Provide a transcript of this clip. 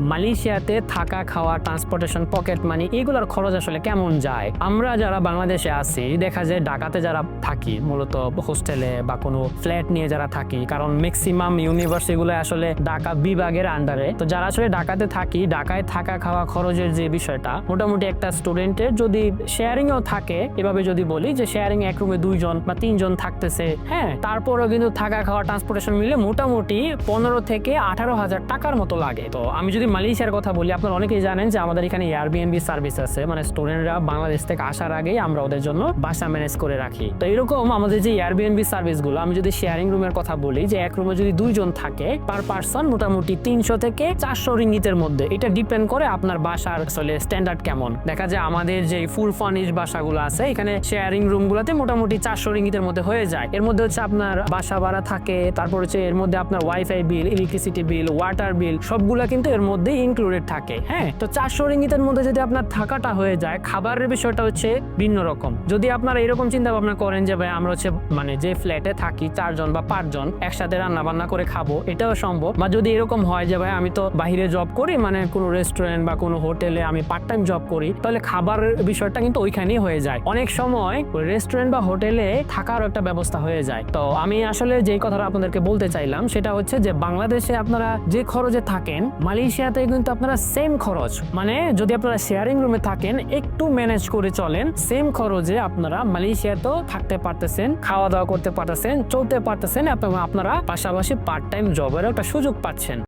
মালয়েশিয়াতে থাকা, খাওয়া ট্রান্সপোর্টেশন পকেট মানি এগুলোর খরচ আসলে কেমন যায়? আমরা যারা বাংলাদেশে আছি, দেখা যায় ঢাকাতে যারা থাকি, মূলত হোস্টেলে বা কোনো ফ্ল্যাট নিয়ে যারা থাকি, কারণ ম্যাক্সিমাম ইউনিভার্সিটিগুলো আসলে ঢাকা বিভাগের আন্ডারে তো যারা আসলে ঢাকাতে থাকি, ঢাকায় থাকা, খাওয়া খরচের যে বিষয়টা, মোটামুটি একটা স্টুডেন্টের যদি শেয়ারিংও থাকে, এভাবে যদি বলি যে শেয়ারিং এক রুমে দুইজন বা তিনজন থাকতেছে হ্যাঁ তারপরেও কিন্তু থাকা, খাওয়া ট্রান্সপোর্টেশন মিলে মোটামুটি পনেরো থেকে আঠারো হাজার টাকার মতো লাগে। তো আমি যদি মালয়েশিয়ার কথা বলি, আপনারা অনেকেই জানেন যে আমাদের এখানে এয়ারবিএনবি সার্ভিস আছে। মানে স্টুডেন্টরা বাংলাদেশ থেকে আসার আগেই আমরা ওদের জন্য বাসা ম্যানেজ করে রাখি। তো এরকম আমাদের যে এয়ারবিএনবি সার্ভিসগুলো আমি যদি শেয়ারিং রুমের কথা বলি, যে এক রুমে যদি দুইজন থাকে পার পার্সন মোটামুটি তিনশো থেকে চারশো রিঙ্গিতের মধ্যে, এটা ডিপেন্ড করে আপনার বাসার আসলে স্ট্যান্ডার্ড কেমন। দেখা যায় আমাদের যে ফুল ফার্নিশ বাসাগুলো আছে, এখানে শেয়ারিং রুম রুমগুলোতে মোটামুটি চারশো রিঙ্গিতের মধ্যে হয়ে যায়। এর মধ্যে হচ্ছে আপনার বাসা ভাড়া থাকে, তারপর হচ্ছে এর মধ্যে আপনার wifi bill electricity bill water bill সবগুলা কিন্তু এর মধ্যে ইনক্লুডেড থাকে হ্যাঁ? তো চারশো রিঙ্গিতের মধ্যে যদি আপনার থাকাটা হয়ে যায়, খাবারের বিষয়টা হচ্ছে ভিন্ন রকম। যদি আপনারা এরকম চিন্তা ভাবনা করেন যে, ভাই, আমরা হচ্ছে মানে যে ফ্ল্যাটে থাকি, চারজন বা পাঁচজন একসাথে রান্না বান্না করে খাব, এটাও সম্ভব? বা যদি এরকম হয় যে, ভাই, আমি তো বাইরে জব করি মানে কোনো রেস্টুরেন্ট বা কোনো হোটেলে আমি পার্ট টাইম জব করি, তাহলে খাবারের বিষয়টা কিন্তু ওইখানেই হয়ে যায়। অনেক সময় রেস্টুরেন্ট বা হোটেলে থাকারও একটা ব্যবস্থা হয়ে যায়। তো আমি আসলে যেই কথাটা আপনাদেরকে বলতে চাইলাম, সেটা হচ্ছে যে, বাংলাদেশে আপনারা যে খরচে থাকেন মালয়েশিয়াতে কিন্তু আপনারা সেম খরচ মানে যদি আপনারা শেয়ারিং রুমে থাকেন, একটু ম্যানেজ করে চলেন সেম খরচে আপনারা মালয়েশিয়াতেও থাকতে পারতেছেন খাওয়া দাওয়া করতে পারতেছেন, চলতে পারতেছেন এবং আপনারা পাশাপাশি পার্ট টাইম জবের একটা সুযোগ পাচ্ছেন।